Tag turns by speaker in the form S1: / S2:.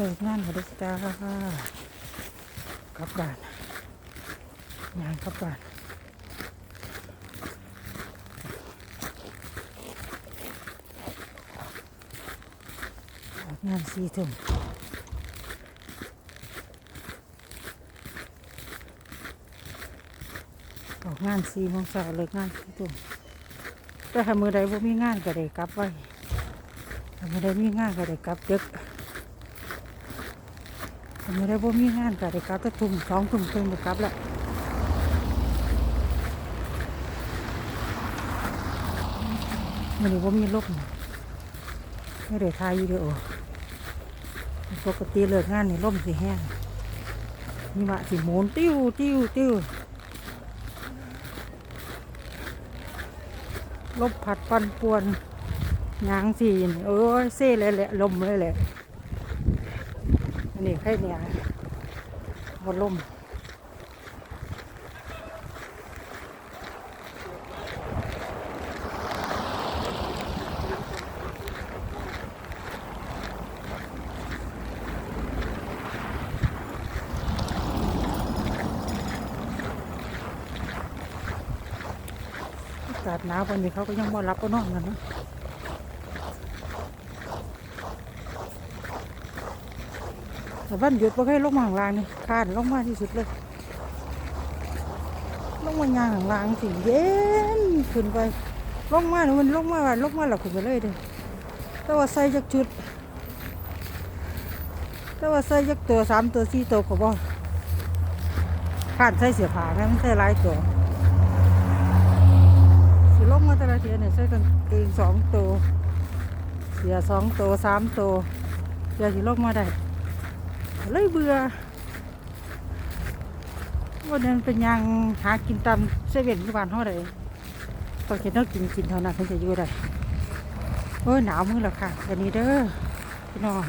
S1: เลิกงานก็ได้จ้ากลับบ้านงานกลับบ้านงานสี่ทุ่มออกงานสี่โมงเช้าเลิกงานสี่ทุ่มแต่ถ้ามือใดบ่มีงานก็ได้กลับไว้ถ้ามือใดมีงานก็ได้กลับดึกผ มไม่ได้บ่มีงานก็ได้กลับแต่ทุ่มสองทุ่มครึ่งก็กลับแล้วมันนี้บ่มีลมไม่ได้ถ่ายวิดีโอปกติเลิกงานนี่ลมสิแห้งนี่มาสิหมุนติ้วติ้วติ้วลมผัดปันป่วนยางสีนี่โอ้เซ่เลยแหละลมเลยแหละ อันนี้ใครเนี่ยบนลมอากาศหนาววันนี้เขาก็ยังบ่รับก็นอนกันนะ แต่วันหยุดบ่เคยลงมาข้างล่างนี่คานลงมาที่สุดเลย ลงมายางข้างล่างสิเย็นขึ้นไป ลงมาเนี่ยมันลงมาว่าลงมาแล้วขึ้นไปเลยเด้แต่ว่าใส่จักชุด แต่ว่าใส่จักตัวสามตัวสี่ตัวก็บ่คานใส่เสียผ้าไงมันใส่หลายตัวสิลงมาแต่ละเทียเนี่ยใส่กางเกงสองตัวเสียสองตัวสามตัวเสียสิลงมาได้ เลยเบื่อวันนั้นเป็นยังหากินตามเซเว่นที่บ้านเท่าไรตอนเห็นต้องกินกินเท่านั้นถึงจะอยู่ได้เอ้ยหนาวมือแล้วค่ะวันนี้เด้อพี่น้อง